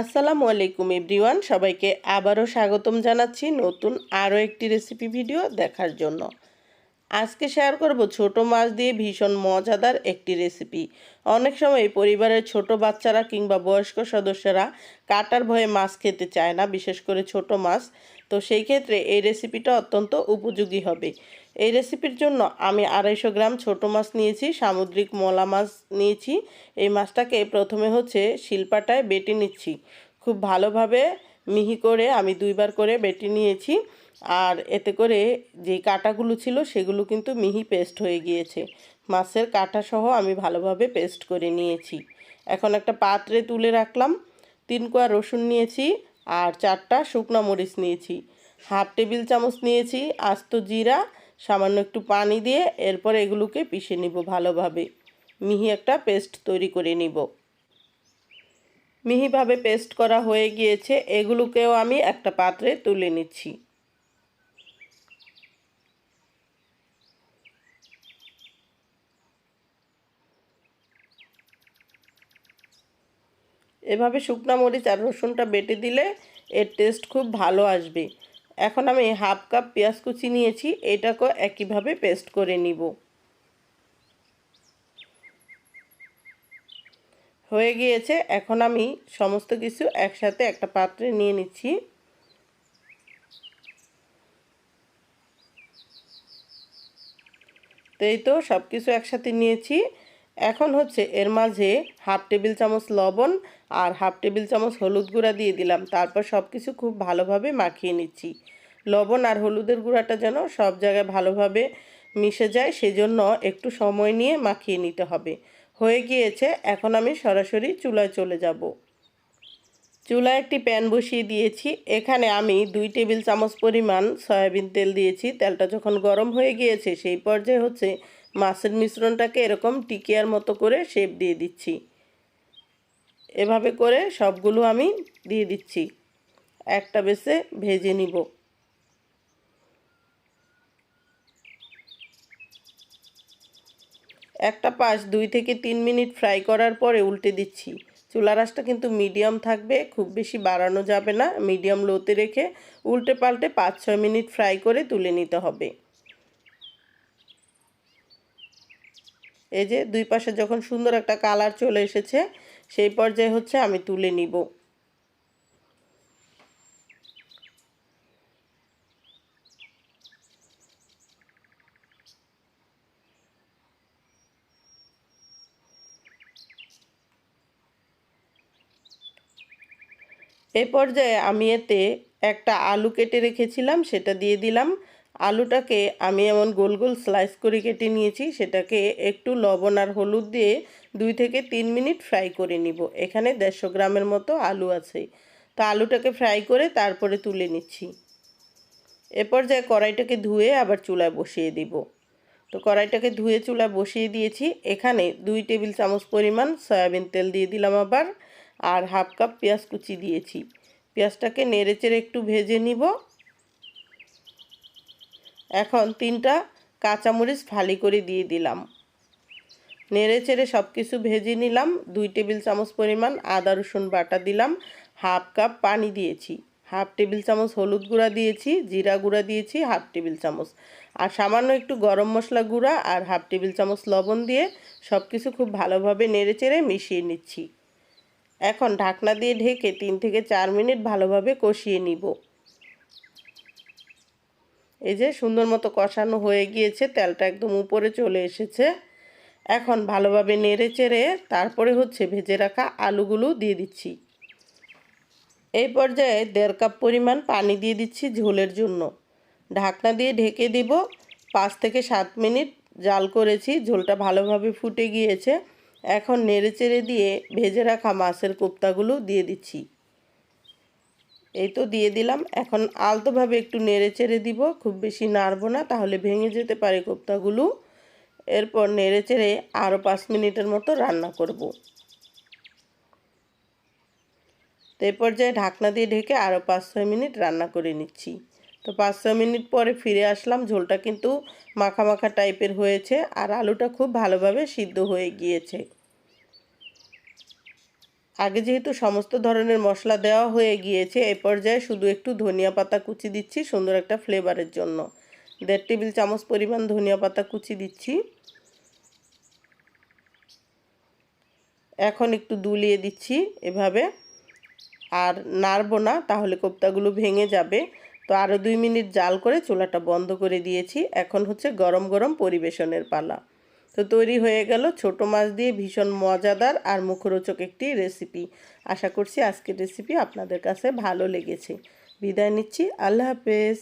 আসসালামু আলাইকুম এভরিওয়ান সবাইকে আবারও স্বাগতম জানাচ্ছি নতুন আরও একটি রেসিপি ভিডিও দেখার জন্য। আজকে শেয়ার করব ছোট মাছ দিয়ে ভীষণ মজাদার একটি রেসিপি অনেক সময় পরিবারের ছোট বাচ্চারা কিংবা বয়স্ক সদস্যরা কাটার ভয়ে মাছ খেতে চায় না, বিশেষ করে ছোট মাছ। তো সেই ক্ষেত্রে এই রেসিপিটা অত্যন্ত উপযোগী হবে। এই রেসিপির জন্য আমি আড়াইশো গ্রাম ছোট মাছ নিয়েছি, সামুদ্রিক মলা মাছ নিয়েছি। এই মাছটাকে প্রথমে হচ্ছে শিলপাটায় বেটে নিচ্ছি। খুব ভালোভাবে মিহি করে আমি দুইবার করে বেটে নিয়েছি। আর এতে করে যে কাটাগুলো ছিল সেগুলো কিন্তু মিহি পেস্ট হয়ে গিয়েছে। মাছের কাটা সহ আমি ভালোভাবে পেস্ট করে নিয়েছি। এখন একটা পাত্রে তুলে রাখলাম। তিন কোয়া রসুন নিয়েছি আর চারটা শুকনো মরিচ নিয়েছি। হাফ টেবিল চামচ নিয়েছি আস্ত জিরা, সামান্য একটু পানি দিয়ে এরপর এগুলোকে পিষে নিব ভালোভাবে। মিহি একটা পেস্ট তৈরি করে নিব। মিহিভাবে পেস্ট করা হয়ে গিয়েছে, এগুলোকেও আমি একটা পাত্রে তুলে নিচ্ছি। এভাবে শুকনো মরিচ আর রসুনটা বেটে দিলে এর টেস্ট খুব ভালো আসবে। এখন আমি হাফ কাপ পেঁয়াজ কুচি নিয়েছি, এটাকেও একইভাবে পেস্ট করে নিব। হয়ে গিয়েছে। এখন আমি সমস্ত কিছু একসাথে একটা পাত্রে নিয়ে নিচ্ছি। তো এই তো সব কিছু একসাথে নিয়েছি। এখন হচ্ছে এর মাঝে হাফ টেবিল চামচ লবণ আর হাফ টেবিল চামচ হলুদ গুঁড়া দিয়ে দিলাম। তারপর সব কিছু খুব ভালোভাবে মাখিয়ে নিচ্ছি। লবণ আর হলুদের গুঁড়াটা যেন সব জায়গায় ভালোভাবে মিশে যায়, সেজন্য একটু সময় নিয়ে মাখিয়ে নিতে হবে। হয়ে গিয়েছে, এখন আমি সরাসরি চুলায় চলে যাব। চুলায় একটি প্যান বসিয়ে দিয়েছি। এখানে আমি দুই টেবিল চামচ পরিমাণ সয়াবিন তেল দিয়েছি। তেলটা যখন গরম হয়ে গিয়েছে, সেই পর্যায়ে হচ্ছে মাছের মিশ্রণটাকে এরকম টিকিয়ার মতো করে শেপ দিয়ে দিচ্ছি। এভাবে করে সবগুলো আমি দিয়ে দিচ্ছি। একটা বেসে ভেজে নিব। একটা পাশ দুই থেকে তিন মিনিট ফ্রাই করার পরে উল্টে দিচ্ছি। চুলা রাসটা কিন্তু মিডিয়াম থাকবে, খুব বেশি বাড়ানো যাবে না। মিডিয়াম লোতে রেখে উল্টে পাল্টে পাঁচ ছয় মিনিট ফ্রাই করে তুলে নিতে হবে। এই যে দুই পাশে যখন সুন্দর একটা কালার চলে এসেছে, সেই পর্যায়ে হচ্ছে আমি তুলে নিব। এ পর্যায়ে আমি এতে একটা আলু কেটে রেখেছিলাম, সেটা দিয়ে দিলাম। আলুটাকে আমি এমন গোল গোল স্লাইস করে কেটে নিয়েছি, সেটাকে একটু লবণ আর হলুদ দিয়ে দুই থেকে তিন মিনিট ফ্রাই করে নিব। এখানে দেড়শো গ্রামের মতো আলু আছে। তো আলুটাকে ফ্রাই করে তারপরে তুলে নিচ্ছি। এ পর্যায়ে কড়াইটাকে ধুয়ে আবার চুলায় বসিয়ে দিব। তো কড়াইটাকে ধুয়ে চুলায় বসিয়ে দিয়েছি। এখানে দুই টেবিল চামচ পরিমাণ সয়াবিন তেল দিয়ে দিলাম আবার। আর হাফ কাপ পেঁয়াজ কুচি দিয়েছি। পেঁয়াজটাকে নেড়ে চেড়ে একটু ভেজে নিব। এখন তিনটা কাঁচামরিচ ফালি করে দিয়ে দিলাম। নেড়ে চেড়ে সব কিছু ভেজে নিলাম। দুই টেবিল চামচ পরিমাণ আদা, রসুন বাটা দিলাম। হাফ কাপ পানি দিয়েছি। হাফ টেবিল চামচ হলুদ গুঁড়া দিয়েছি, জিরা গুঁড়া দিয়েছি, হাফ টেবিল চামচ। আর সামান্য একটু গরম মশলা গুঁড়া আর হাফ টেবিল চামচ লবণ দিয়ে সব কিছু খুব ভালোভাবে নেড়ে চেড়ে মিশিয়ে নিচ্ছি। এখন ঢাকনা দিয়ে ঢেকে তিন থেকে চার মিনিট ভালোভাবে কষিয়ে নিব। এই যে সুন্দর মতো কষানো হয়ে গিয়েছে, তেলটা একদম উপরে চলে এসেছে। এখন ভালোভাবে নেড়ে চেড়ে তারপরে হচ্ছে ভেজে রাখা আলুগুলো দিয়ে দিচ্ছি। এই পর্যায়ে দেড় কাপ পরিমাণ পানি দিয়ে দিচ্ছি ঝোলের জন্য। ঢাকনা দিয়ে ঢেকে দিব। পাঁচ থেকে সাত মিনিট জাল করেছি, ঝোলটা ভালোভাবে ফুটে গিয়েছে। এখন নেড়ে চেড়ে দিয়ে ভেজে রাখা মাছের কোপ্তাগুলো দিয়ে দিচ্ছি। এই তো দিয়ে দিলাম। এখন আলতোভাবে একটু নেড়ে চেড়ে দিব। খুব বেশি নাড়বো না, তাহলে ভেঙে যেতে পারে কোপ্তাগুলো। এরপর নেড়ে চেড়ে আরও পাঁচ মিনিটের মতো রান্না করব। তো এই পর্যায়ে ঢাকনা দিয়ে ঢেকে আরও পাঁচ ছয় মিনিট রান্না করে নিচ্ছি। তো পাঁচ ছ মিনিট পরে ফিরে আসলাম। ঝোলটা কিন্তু মাখা মাখা টাইপের হয়েছে আর আলুটা খুব ভালোভাবে সিদ্ধ হয়ে গিয়েছে। আগে যেহেতু সমস্ত ধরনের মশলা দেওয়া হয়ে গিয়েছে, এ পর্যায়ে শুধু একটু ধনিয়া পাতা কুচি দিচ্ছি সুন্দর একটা ফ্লেভারের জন্য। দেড় টেবিল চামচ পরিমাণ ধনিয়া পাতা কুচি দিচ্ছি। এখন একটু দুলিয়ে দিচ্ছি এভাবে। আর নাড়বো না, তাহলে কোপ্তাগুলো ভেঙে যাবে। তো আরও দুই মিনিট জাল করে চুলাটা বন্ধ করে দিয়েছি। এখন হচ্ছে গরম গরম পরিবেশনের পালা। তো তৈরি হয়ে গেল ছোট মাছ দিয়ে ভীষণ মজাদার আর মুখরোচক একটি রেসিপি আশা করছি আজকের রেসিপি আপনাদের কাছে ভালো লেগেছে। বিদায় নিচ্ছি। আল্লাহ হাফেজ।